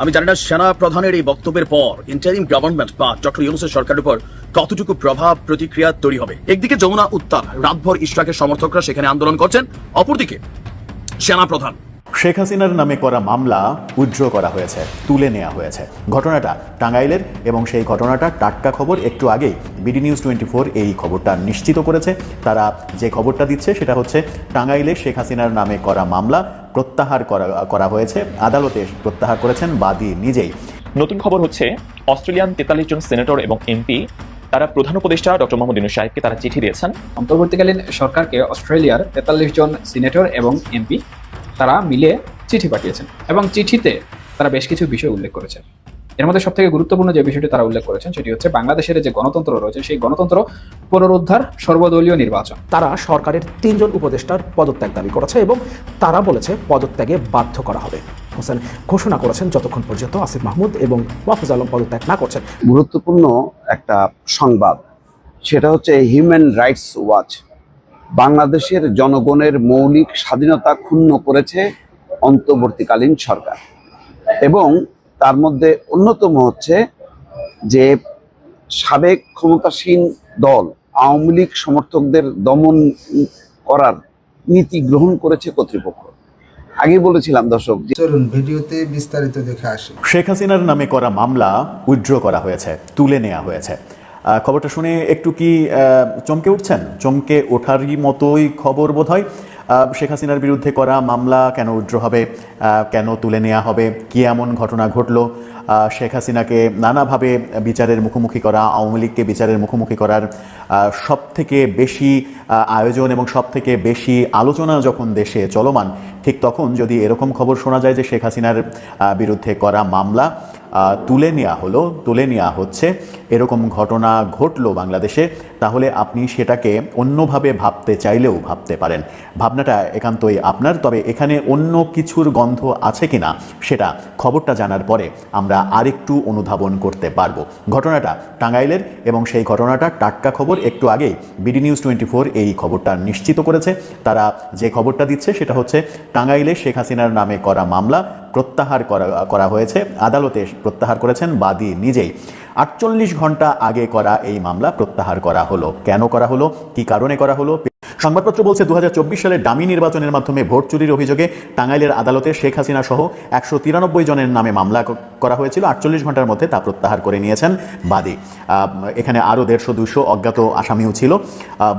আমি জানি না, সেনা প্রধানের এই বক্তব্যের পর ইন্টারিম গভর্নমেন্ট বা ডক্টর ইউনুসের সরকারের উপর কতটুকু প্রভাব প্রতিক্রিয়া তৈরি হবে। একদিকে যমুনা উত্তাল, রাতভর ইশরাকের সমর্থকরা সেখানে আন্দোলন করছেন, অপরদিকে সেনা প্রধান। শেখ হাসিনার নামে করা মামলা উইথড্র করা হয়েছে, তুলে নেওয়া হয়েছে। ঘটনাটা টাঙ্গাইলের এবং সেই ঘটনাটা টাটকা খবর একটু আগেই বিডি নিউজ টোয়েন্টি ফোর এই খবরটা নিশ্চিত করেছে। তারা যে খবরটা দিচ্ছে সেটা হচ্ছে, টাঙ্গাইলে শেখ হাসিনার নামে করা মামলা প্রত্যাহার করা করা হয়েছে। আদালতে প্রত্যাহার করেছেন বাদী নিজেই। নতুন খবর হচ্ছে অস্ট্রেলিয়ান তেতাল্লিশ জন সেনেটর এবং এমপি তারা প্রধান উপদেষ্টা ডক্টর মোহাম্মদ ইনু সাহেবকে তারা চিঠি দিয়েছেন। অন্তর্বর্তীকালীন সরকারকে অস্ট্রেলিয়ার তেতাল্লিশ জন সিনেটর এবং এমপি তারা মিলে চিঠি পাঠিয়েছেন এবং চিঠিতে তারা বেশ কিছু বিষয় উল্লেখ করেছেন। এর মধ্যে সবথেকে গুরুত্বপূর্ণ যে বিষয়টি তারা উল্লেখ করেছেন সেটি হচ্ছে বাংলাদেশের যে গণতন্ত্র রয়েছে সেই গণতন্ত্র পুনরুদ্ধার সর্বদলীয় নির্বাচন। তারা সরকারের তিনজন উপদেষ্টার পদত্যাগ দাবি করেছে এবং তারা বলেছে পদত্যাগে বাধ্য করা হবে। হোসেন ঘোষণা করেছেন যতক্ষণ পর্যন্ত আসিফ মাহমুদ এবং ওয়াফিজ আলম পদত্যাগ না করছেন। গুরুত্বপূর্ণ একটা সংবাদ সেটা হচ্ছে হিউম্যান রাইটস ওয়াচ। বাংলাদেশের জনগণের মৌলিক স্বাধীনতা ক্ষুণ্ণ করেছে অন্তর্বর্তীকালীন সরকার এবং তার মধ্যে অন্যতম হচ্ছে যে সাবেক ক্ষমতাসীন দল আওয়ামী লীগ সমর্থকদের দমন করার নীতি গ্রহণ করেছে কর্তৃপক্ষ। আগে বলেছিলাম দর্শক চলুন ভিডিওতে বিস্তারিত দেখে আসি। শেখ হাসিনার নামে করা মামলা উইথড্র করা হয়েছে তুলে নেওয়া হয়েছে। খবরটা শুনে একটু কি চমকে উঠছেন? চমকে ওঠারই মতোই খবর বোধ হয় শেখ হাসিনার বিরুদ্ধে করা মামলা কেন উইথড্র হবে? কেন তুলে নেওয়া হবে? কি এমন ঘটনা ঘটলো? শেখ হাসিনাকে নানাভাবে বিচারের মুখোমুখি করা, আওয়ামী লীগকে বিচারের মুখোমুখি করার সব থেকে বেশি আয়োজন এবং সব থেকে বেশি আলোচনা যখন দেশে চলমান, ঠিক তখন যদি এরকম খবর শোনা যায় যে শেখ হাসিনার বিরুদ্ধে করা মামলা তুলে নেওয়া হলো, তুলে নেওয়া হচ্ছে, এরকম ঘটনা ঘটলো বাংলাদেশে, তাহলে আপনি সেটাকে অন্যভাবে ভাবতে চাইলেও ভাবতে পারেন। ভাবনাটা একান্তই আপনার, তবে এখানে অন্য কিছুর গন্ধ আছে কিনা সেটা খবরটা জানার পরে আমরা আরেকটু অনুধাবন করতে পারব। ঘটনাটা টাঙ্গাইলের এবং সেই ঘটনাটা টাটকা খবর, একটু আগেই বিডি নিউজ টোয়েন্টি ফোর এই খবরটা নিশ্চিত করেছে। তারা যে খবরটা দিচ্ছে সেটা হচ্ছে, টাঙ্গাইলে শেখ হাসিনার নামে করা মামলা প্রত্যাহার করা করা হয়েছে। আদালতে প্রত্যাহার করেছেন বাদী নিজেই। আটচল্লিশ ঘণ্টা আগে করা এই মামলা প্রত্যাহার করা হলো। কেন করা হলো? কি কারণে করা হলো? সংবাদপত্র বলছে দু হাজার চব্বিশ সালে ডামি নির্বাচনের মাধ্যমে ভোট চুরির অভিযোগে টাঙ্গাইলের আদালতে শেখ হাসিনা সহ একশো তিরানব্বই জনের নামে মামলা করা হয়েছিল। আটচল্লিশ ঘণ্টার মধ্যে তা প্রত্যাহার করে নিয়েছেন বাদী। এখানে আরও দেড়শো দুশো অজ্ঞাত আসামিও ছিল।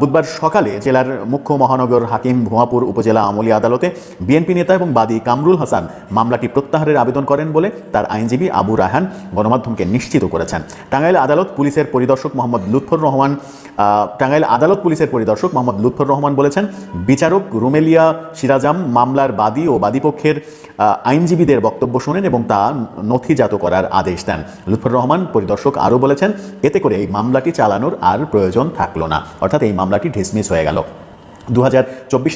বুধবার সকালে জেলার মুখ্য মহানগর হাকিম ভুয়াপুর উপজেলা আমলি আদালতে বিএনপি নেতা এবং বাদী কামরুল হাসান মামলাটি প্রত্যাহারের আবেদন করেন বলে তার আইনজীবী আবু রাহান গণমাধ্যমকে নিশ্চিত করেছেন। টাঙ্গাইল আদালত পুলিশের পরিদর্শক মোহাম্মদ লুৎফর রহমান টাঙ্গাইল আদালত পুলিশের পরিদর্শক মোহাম্মদ লুৎফর রহমান বলেছেন, বিচারক রুমেলিয়া সিরাজাম মামলার বাদী ও বাদীপক্ষের আইনজীবীদের বক্তব্য শোনেন এবং তা নথিজাত করার আদেশ দেন। লুৎফর রহমান পরিদর্শক আরও বলেছেন, এতে করে এই মামলাটি চালানোর আর প্রয়োজন থাকল না। অর্থাৎ এই মামলাটি ডিসমিস হয়ে গেল। দু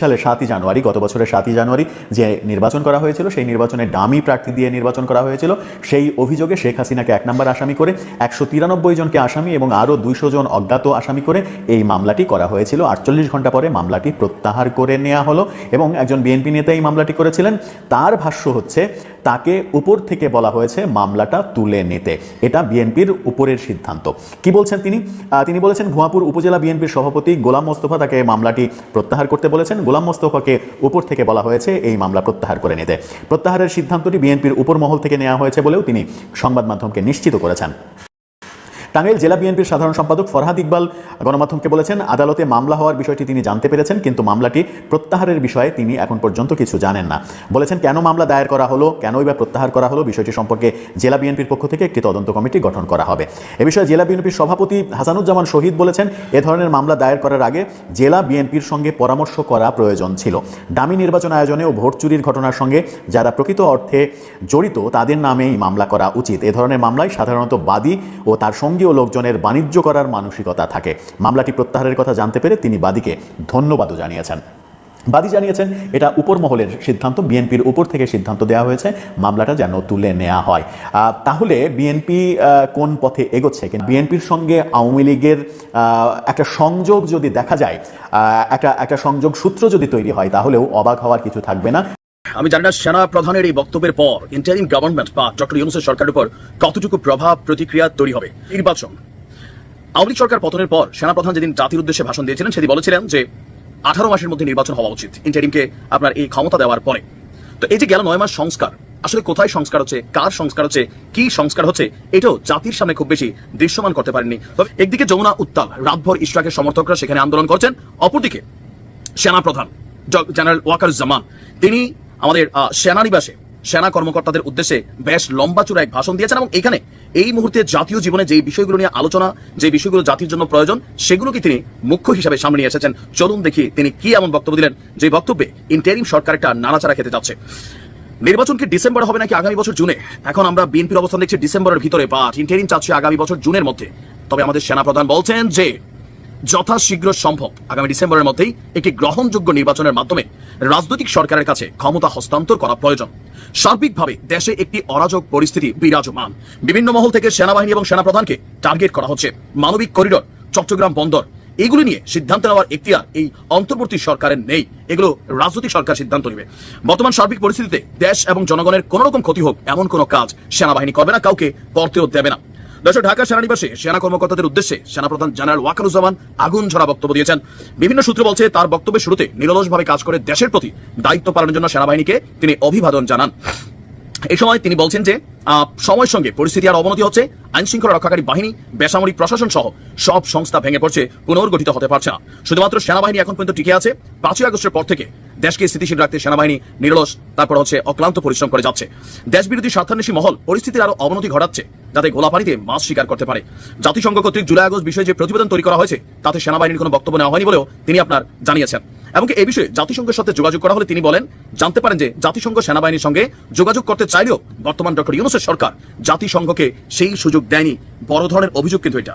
সালের সাতই জানুয়ারি, গত বছরের সাতই জানুয়ারি যে নির্বাচন করা হয়েছিল, সেই নির্বাচনে ডামি প্রার্থী দিয়ে নির্বাচন করা হয়েছিল। সেই অভিযোগে শেখ হাসিনাকে এক নম্বর আসামি করে একশো তিরানব্বই জনকে আসামি এবং আরও দুইশো জন অজ্ঞাত আসামি করে এই মামলাটি করা হয়েছিল। আটচল্লিশ ঘণ্টা পরে মামলাটি প্রত্যাহার করে নেওয়া হলো এবং একজন বিএনপি নেতা এই মামলাটি করেছিলেন। তার ভাষ্য হচ্ছে তাকে উপর থেকে বলা হয়েছে মামলাটা তুলে নিতে। এটা বিএনপির উপরের সিদ্ধান্ত। কি বলছেন তিনি? তিনি বলেছেন ভুয়াপুর উপজেলা বিএনপির সভাপতি গোলাম মোস্তফা তাকে মামলাটি প্রত্যাহার করতে বলেছেন। গোলাম মোস্তফাকে উপর থেকে বলা হয়েছে এই মামলা প্রত্যাহার করে নিতে। প্রত্যাহারের সিদ্ধান্তটি বিএনপির উপর মহল থেকে নেওয়া হয়েছে বলেও তিনি সংবাদ মাধ্যমকে নিশ্চিত করেছেন। টাঙ্গাইল জেলা বিএনপির সাধারণ সম্পাদক ফরহাদ ইকবাল গণমাধ্যমকে বলেছেন, আদালতে মামলা হওয়ার বিষয়টি তিনি জানতে পেরেছেন, কিন্তু মামলাটি প্রত্যাহারের বিষয়ে তিনি এখন পর্যন্ত কিছু জানেন না। বলেছেন, কেন মামলা দায়ের করা হলো, কেনই বা প্রত্যাহার করা হলো, বিষয়টি সম্পর্কে জেলা বিএনপির পক্ষ থেকে একটি তদন্ত কমিটি গঠন করা হবে। এ বিষয়ে জেলা বিএনপির সভাপতি হাসানুজ্জামান শহীদ বলেছেন, এ ধরনের মামলা দায়ের করার আগে জেলা বিএনপির সঙ্গে পরামর্শ করা প্রয়োজন ছিল। ডামি নির্বাচন আয়োজনে ও ভোট চুরির ঘটনার সঙ্গে যারা প্রকৃত অর্থে জড়িত, তাদের নামেই মামলা করা উচিত। এ ধরনের মামলায় সাধারণত বাদী ও তার সঙ্গীয় লোকজনের বাণিজ্য করার মানসিকতা থাকে। মামলাটি প্রত্যাহারের কথা জানতে পেরে তিনি বাদীকে ধন্যবাদও জানিয়েছেন। বাদী জানিয়েছেন, এটা উপর মহলের সিদ্ধান্ত, বিএনপির উপর থেকে সিদ্ধান্ত দেওয়া হয়েছে, মামলাটা যেন তুলে নেওয়া হয়। তাহলে বিএনপি কোন পথে এগোচ্ছে? কিন্তু বিএনপির সঙ্গে আওয়ামী লীগের একটা সংযোগ যদি দেখা যায় একটা একটা সংযোগ সূত্র যদি তৈরি হয়, তাহলেও অবাক হওয়ার কিছু থাকবে না। আমি জানি না সেনা প্রধানের এই বক্তব্যের পর ইন্টারিম গভর্নমেন্ট বা ডক্টর ইউনুসের সরকারের উপর কতটুকু প্রভাব প্রতিক্রিয়া তৈরি হবে। নির্বাচন। আওয়ামী লীগ সরকার পতনের পর সেনাপ্রধান যেদিন জাতির উদ্দেশ্যে ভাষণ দিয়েছিলেন, সেদিন বলেছিলেন যে আঠারো মাসের মধ্যে নির্বাচন হওয়া উচিত। ইন্টারিমকে আপনার এই ক্ষমতা দেওয়ার পরে। তো এই যে গেল নয় মাস সংস্কার, আসলে কোথায় সংস্কার হচ্ছে, কার সংস্কার হচ্ছে, কি সংস্কার হচ্ছে, এটাও জাতির সামনে খুব বেশি দৃশ্যমান করতে পারেননি। তবে একদিকে যমুনা উত্তাল, রাতভর ইশরাকের সমর্থকরা সেখানে আন্দোলন করছেন, অপরদিকে সেনাপ্রধান, জ- জেনারেল ওয়াকারুজ্জামান, তিনি আমাদের সেনানিবাসে, সেনা কর্মকর্তাদের উদ্দেশ্যে বেশ লম্বা চূড়া এক ভাষণ দিয়েছেন এবং এখানে এই মুহূর্তে জাতীয় জীবনে যে বিষয়গুলো নিয়ে আলোচনা, যে বিষয়গুলো জাতির জন্য প্রয়োজন, সেগুলোকে তিনি মুখ্য হিসাবে সামনে নিয়ে এসেছেন। চলুন দেখি তিনি কি এমন বক্তব্য দিলেন, যে বক্তব্যে ইন্টারিম সরকার একটা নাড়াচাড়া খেতে যাচ্ছে। নির্বাচন কি ডিসেম্বর হবে নাকি আগামী বছর জুনে? এখন আমরা বিএনপির অবস্থান দেখছি ডিসেম্বরের ভিতরে বা ইন্টারিম চাচ্ছে আগামী বছর জুনের মধ্যে। তবে আমাদের সেনাপ্রধান বলছেন যে যথাশীঘ্র সম্ভব। আগামী ডিসেম্বরের মধ্যেই একটি গ্রহণযোগ্য নির্বাচনের মাধ্যমে রাজনৈতিক সরকারের কাছে ক্ষমতা হস্তান্তর করা প্রয়োজন। সার্বিকভাবে দেশে একটি অরাজক পরিস্থিতি বিরাজমান। বিভিন্ন মহল থেকে সেনাবাহিনী এবং সেনাপ্রধানকে টার্গেট করা হচ্ছে। মানবিক করিডোর, চট্টগ্রাম বন্দর, এগুলি নিয়ে সিদ্ধান্ত নেওয়ার এখতিয়ার এই অন্তর্বর্তী সরকারের নেই। এগুলো রাজনৈতিক সরকার সিদ্ধান্ত নেবে। বর্তমান সার্বিক পরিস্থিতিতে দেশ এবং জনগণের কোনো রকম ক্ষতি হোক এমন কোনো কাজ সেনাবাহিনী করবে না, কাউকে করতেও দেবে না। দর্শক ঢাকা সেনানিবাসে সেনা কর্মকর্তাদের উদ্দেশ্যে সেনাপ্রধান জেনারেল ওয়াকারুজ্জামান আগুন ঝরা বক্তব্য দিয়েছেন। বিভিন্ন সূত্র বলছে তার বক্তব্যের শুরুতে নিরলসভাবে কাজ করে দেশের প্রতি দায়িত্ব পালনের জন্য সেনাবাহিনীকে তিনি অভিবাদন জানান। এই সময় তিনি বলছেন যে সময়ের সঙ্গে পরিস্থিতি আর অবনতি হচ্ছে আইন শৃঙ্খলা রক্ষাকারী বাহিনী, বেসামরিক প্রশাসন সহ সব সংস্থা ভেঙে পড়ছে, পুনর্গঠিত হতে পারছে না। শুধুমাত্র সেনাবাহিনী এখন পর্যন্ত টিকে আছে। পাঁচই আগস্টের পর থেকে দেশকে স্থিতিশীল রাখতে সেনাবাহিনী নিরলস, তারপর হচ্ছে অক্লান্ত পরিশ্রম করে যাচ্ছে। দেশ বিরোধী স্বার্থান্বেষী মহল পরিস্থিতির আরও অবনতি ঘটাচ্ছে, যাতে গোলাপানিতে মাছ শিকার করতে পারে। জাতিসংঘ কর্তৃক জুলাই আগস্ট বিষয়ে যে প্রতিবেদন তৈরি করা হয়েছে, তাতে সেনাবাহিনীর কোনো বক্তব্য নেওয়া হয়নি বলেও তিনি আপনার জানিয়েছেন। এমনকি এই বিষয়ে জাতিসংঘের সাথে যোগাযোগ করা হলে তিনি বলেন, জানতে পারেন যে জাতিসংঘ সেনাবাহিনীর সঙ্গে যোগাযোগ করতে চাইলেও বর্তমান ডক্টর ইউনুসের সরকার জাতিসংঘকে সেই সুযোগ দেয়নি। বড় ধরনের অভিযোগ কিন্তু এটা।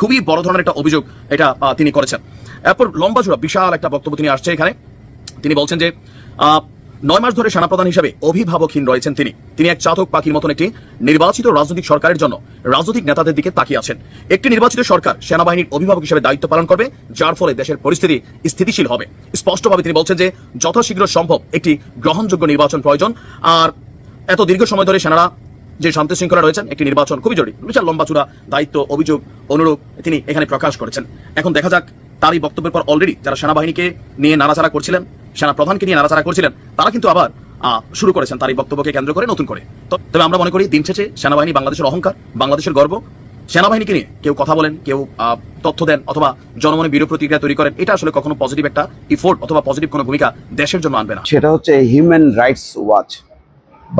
খুবই বড় ধরনের একটা অভিযোগ এটা তিনি করেছেন। এরপর লম্বা জোড়া বিশাল একটা বক্তব্য তিনি আসছে এখানে। তিনি বলছেন যে নয় মাস ধরে সেনাপ্রধান হিসেবে অভিভাবকহীন রয়েছেন তিনি। তিনি এক চাতক পাখির মতন একটি নির্বাচিত রাজনৈতিক সরকারের জন্য রাজনৈতিক নেতাদের দিকে তাকিয়ে আছেন। একটি নির্বাচিত সরকার সেনাবাহিনীর অভিভাবক হিসেবে দায়িত্ব পালন করবে, যার ফলে দেশের পরিস্থিতি স্থিতিশীল হবে। স্পষ্টভাবে তিনি বলছেন যে, যথাশীঘ্র সম্ভব একটি গ্রহণযোগ্য নির্বাচন প্রয়োজন। আর এত দীর্ঘ সময় ধরে সেনারা যে শান্তি শৃঙ্খলা রয়েছেন, একটি নির্বাচন খুবই জরুরি। বিশাল লম্বা চূড়া দায়িত্ব, অভিযোগ অনুরূপ তিনি এখানে প্রকাশ করেছেন। এখন দেখা যাক তার এই বক্তব্যের পর অলরেডি যারা সেনাবাহিনীকে নিয়ে নাড়াচাড়া করছিলেন সেনা প্রধানকে নিয়ে নাড়াচাড়া করছিলেন। তারা কিন্তু আবার শুরু করেছেন তার এই বক্তব্যকে কেন্দ্র করে নতুন করে। তবে আমরা মনে করি দিন শেষে সেনাবাহিনী বাংলাদেশের অহংকার, বাংলাদেশের গর্ব। সেনাবাহিনীকে নিয়ে কেউ কথা বলেন, কেউ তথ্য দেন অথবা জনমনে বিরূপ প্রতিক্রিয়া তৈরি করেন, এটা আসলে কখনো পজিটিভ একটা ইফোর্ট অথবা পজিটিভ কোনো ভূমিকা দেশের জন্য আনবে না। সেটা হচ্ছে হিউম্যান রাইটস ওয়াচ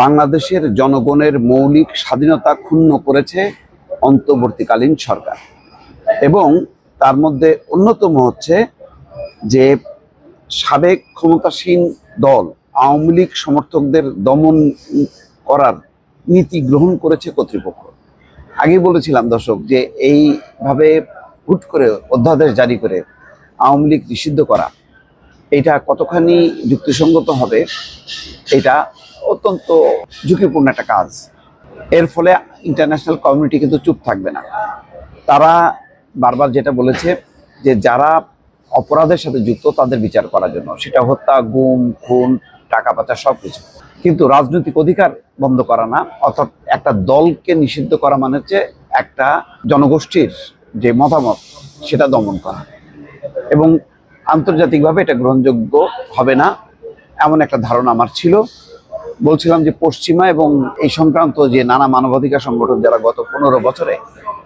বাংলাদেশের জনগণের মৌলিক স্বাধীনতা ক্ষুণ্ণ করেছে অন্তর্বর্তীকালীন সরকার। এবং তার মধ্যে অন্যতম হচ্ছে যে সাবেক ক্ষমতাসীন দল আওয়ামী লীগ সমর্থকদের দমন করার নীতি গ্রহণ করেছে কর্তৃপক্ষ। আগে বলেছিলাম, দর্শক, যে এইভাবে হুট করে অধ্যাদেশ জারি করে আওয়ামী লীগ নিষিদ্ধ করা, এটা কতখানি যুক্তিসঙ্গত হবে, এটা অত্যন্ত ঝুঁকিপূর্ণ একটা কাজ। এর ফলে ইন্টারন্যাশনাল কমিউনিটি কিন্তু চুপ থাকবে না। তারা বারবার যেটা বলেছে, যে যারা অপরাধের সাথে যুক্ত তাদের বিচার করার জন্য। সেটা হত্যা, গুম, খুন, টাকা পাচার সব কিছু কিন্তু রাজনৈতিক অধিকার বন্ধ করা না, অর্থাৎ একটা দলকে নিষিদ্ধ করা মানে হচ্ছে একটা জনগোষ্ঠীর যে মতামত, সেটা দমন করা। এবং আন্তর্জাতিকভাবে এটা গ্রহণযোগ্য হবে না, এমন একটা ধারণা আমার ছিল। বলছিলাম যে পশ্চিমা এবং এই সংক্রান্ত যে নানা মানবাধিকার সংগঠন যারা গত পনেরো বছরে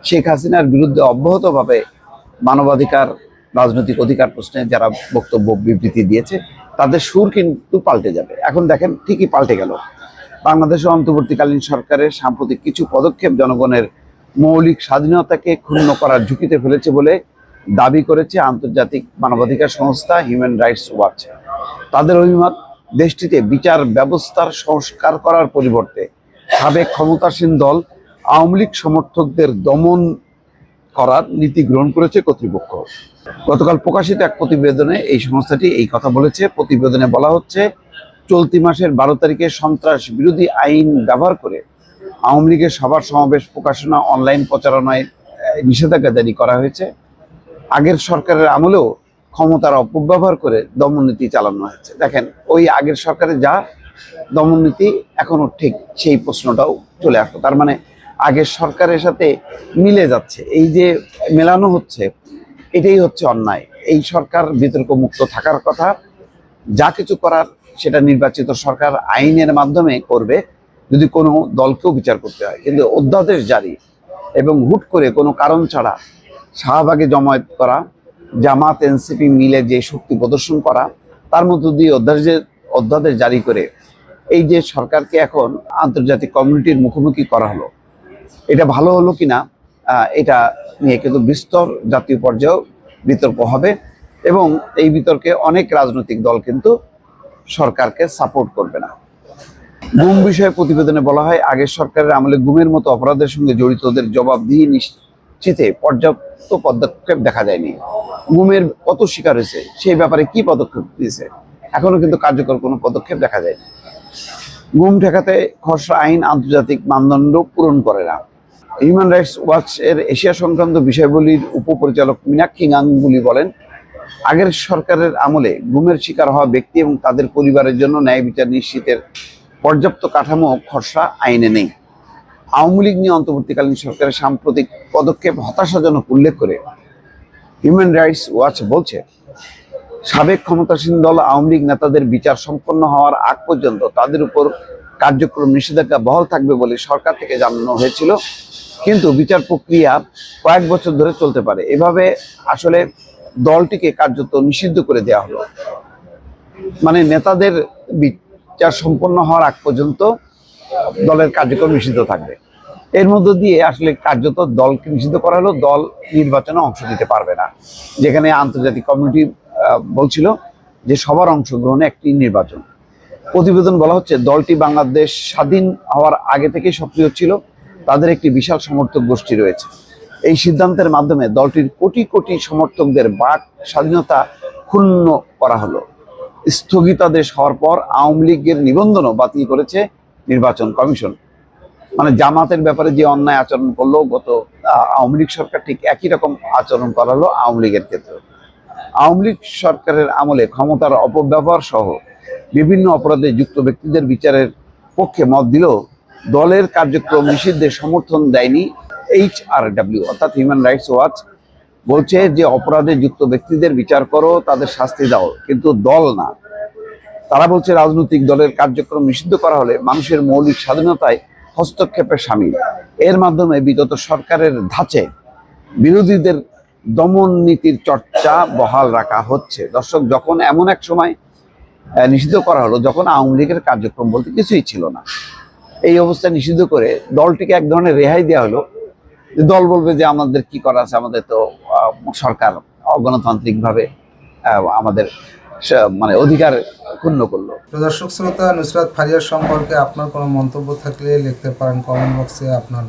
শেখ হাসিনার বিরুদ্ধে অব্যাহতভাবে মানবাধিকার রাজনৈতিক অধিকার প্রশ্নে যারা বক্তব্য বিবৃতি দিয়েছে, তাদের সুর কিন্তু পাল্টে যাবে। এখন দেখেন ঠিকই পাল্টে গেল। বাংলাদেশের অন্তর্বর্তীকালীন সরকারের সাম্প্রতিক কিছু পদক্ষেপ জনগণের মৌলিক স্বাধীনতাকে ক্ষুণ্ণ করার ঝুঁকিতে ফেলেছে বলে দাবি করেছে আন্তর্জাতিক মানবাধিকার সংস্থা হিউম্যান রাইটস ওয়াচ। তাদের অভিমত, দেশটিতে বিচার ব্যবস্থার সংস্কার করার পরিবর্তে সাবেক ক্ষমতাসীন দল আওয়ামী লীগ সমর্থকদের দমন করার নীতি গ্রহণ করেছে কর্তৃপক্ষ। গতকাল প্রকাশিত এক প্রতিবেদনে এই সংস্থাটি এই কথা বলেছে। প্রতিবেদনে বলা হচ্ছে, চলতি মাসের বারো তারিখে সন্ত্রাস বিরোধী আইন ব্যবহার করে আওয়ামী লীগের সভার সমাবেশ প্রকাশনা অনলাইন প্রচারণায় নিষেধাজ্ঞা জারি করা হয়েছে। আগের সরকারের আমলেও ক্ষমতার অপব্যবহার করে দমননীতি চালানো হয়েছে। দেখেন, ওই আগের সরকারে যা দমননীতি এখনও ঠিক সেই প্রশ্নটাও চলে আসলো। তার মানে আগের সরকারের সাথে মিলে যাচ্ছে। এই যে মেলানো হচ্ছে, এটাই হচ্ছে অন্যায়। এই সরকার বিতর্ক মুক্ত থাকার কথা, যা কিছু করার সেটা নির্বাচিত সরকার আইনের মাধ্যমে করবে, যদি কোনো দলকেও বিচার করতে হয়। কিন্তু অধ্যাদেশ জারি এবং হুট করে কোনো কারণ ছাড়া শাহবাগে জমায়েত করা, জামাত, এনসিপি মিলে যে শক্তি প্রদর্শন করা, তার মধ্য দিয়ে অধ্যাদেশের অধ্যাদেশ জারি করে এই যে সরকারকে এখন আন্তর্জাতিক কমিউনিটির মুখোমুখি করা হলো এটা ভালো হলো কিনা এটা নিয়ে কিন্তু বিস্তর জাতীয় পর্যায়েও বিতর্ক হবে এবং এই বিতর্কে অনেক রাজনৈতিক দল কিন্তু সরকারকে সাপোর্ট করবে না। গুম বিষয়ে প্রতিবেদনে বলা হয়, আগের সরকারের আমলে গুমের মতো অপরাধের সঙ্গে জড়িতদের জবাবদিহি নিশ্চিতে পর্যাপ্ত পদক্ষেপ দেখা যায়নি। গুমের কত শিকার হয়েছে, সেই ব্যাপারে কি পদক্ষেপ দিয়েছে এখনও কিন্তু কার্যকর কোনো পদক্ষেপ দেখা যায়নি। গুম ঠেকাতে খসড়া আইন আন্তর্জাতিক মানদণ্ড পূরণ করে না। হিউম্যান রাইটস ওয়াচ এর এশিয়া সংক্রান্ত বিষয়গুলির উপপরিচালক মীনাক্ষী গাঙ্গুলি বলেন, আগের সরকারের আমলে গুমের শিকার হওয়া ব্যক্তি এবং তাদের পরিবারের জন্য ন্যায় বিচার নিশ্চিতের পর্যাপ্ত কাঠামো খসড়া আইনে নেই। আওয়ামী লীগ নিয়ে অন্তর্বর্তীকালীন সরকারের সাম্প্রতিক পদক্ষেপ হতাশাজনক উল্লেখ করে হিউম্যান রাইটস ওয়াচ বলছে সাবেক ক্ষমতাসীন দল আওয়ামী লীগ নেতাদের বিচার সম্পন্ন হওয়ার আগ পর্যন্ত তাদের উপর কার্যক্রম নিষেধাজ্ঞা বহাল থাকবে বলে সরকার থেকে জানানো হয়েছিল। কিন্তু বিচার প্রক্রিয়া কয়েক বছর ধরে চলতে পারে। এভাবে আসলে দলটিকে কার্যত নিষিদ্ধ করে দেওয়া হলো। মানে নেতাদের বিচার সম্পন্ন হওয়ার আগ পর্যন্ত দলের কার্যক্রম নিষিদ্ধ থাকবে। এর মধ্য দিয়ে আসলে কার্যত দলকে নিষিদ্ধ করা হলো, দল নির্বাচনে অংশ নিতে পারবে না। যেখানে আন্তর্জাতিক কমিউনিটি বলছিল যে সবার অংশগ্রহণে একটি নির্বাচন। প্রতিবেদন বলা হচ্ছে, দলটি বাংলাদেশ স্বাধীন হওয়ার আগে থেকেই সক্রিয় ছিল। তাদের একটি বিশাল সমর্থক গোষ্ঠী রয়েছে। এই সিদ্ধান্তের মাধ্যমে দলটির কোটি কোটি সমর্থকদের বাক স্বাধীনতা ক্ষুণ্ণ করা হলো। স্থগিতাদেশ হওয়ার পর আওয়ামী লীগের নিবন্ধনও বাতিল করেছে নির্বাচন কমিশন। মানে জামাতের ব্যাপারে যে অন্যায় আচরণ করল, গত আওয়ামী লীগ সরকার ঠিক একই রকম আচরণ করালো আওয়ামী লীগের ক্ষেত্রে আওয়ামী লীগ সরকারের আমলে ক্ষমতার অপব্যবহার সহ বিভিন্ন অপরাধে যুক্ত ব্যক্তিদের বিচারের পক্ষে মত দিলেও দলের কার্যক্রম নিষিদ্ধের সমর্থন দেয়নি এইচ আর ডাব্লিউ অর্থাৎ হিউম্যান রাইটস ওয়াচ বলছে যে অপরাধে যুক্ত ব্যক্তিদের বিচার করো, তাদের শাস্তি দাও, কিন্তু দল না। তারা বলছে রাজনৈতিক দলের কার্যক্রম নিষিদ্ধ করা হলে মানুষের মৌলিক স্বাধীনতায় হস্তক্ষেপের সামিল। এর মাধ্যমে বিগত সরকারের ধাঁচে বিরোধীদের দমন নীতির চর্চা বহাল রাখা হচ্ছে। দর্শক, যখন এমন এক সময় নিষিদ্ধ করা হলো, যখন আওয়ামী লীগের কার্যক্রম বলতে কিছুই ছিল না, এই অবস্থা নিষিদ্ধ করে দলটিকে এক ধরনের রেহাই দেওয়া হলো। যে দল বলবে যে আমাদের কি করা আছে, আমাদের তো সরকার অগণতান্ত্রিক ভাবে আমাদের মানে অধিকার ক্ষুণ্ণ করল। দর্শক শ্রোতা, নুসরাত ফারিয়ার সম্পর্কে আপনার কোনো মন্তব্য থাকলে লিখতে পারেন কমেন্ট বক্সে আপনার।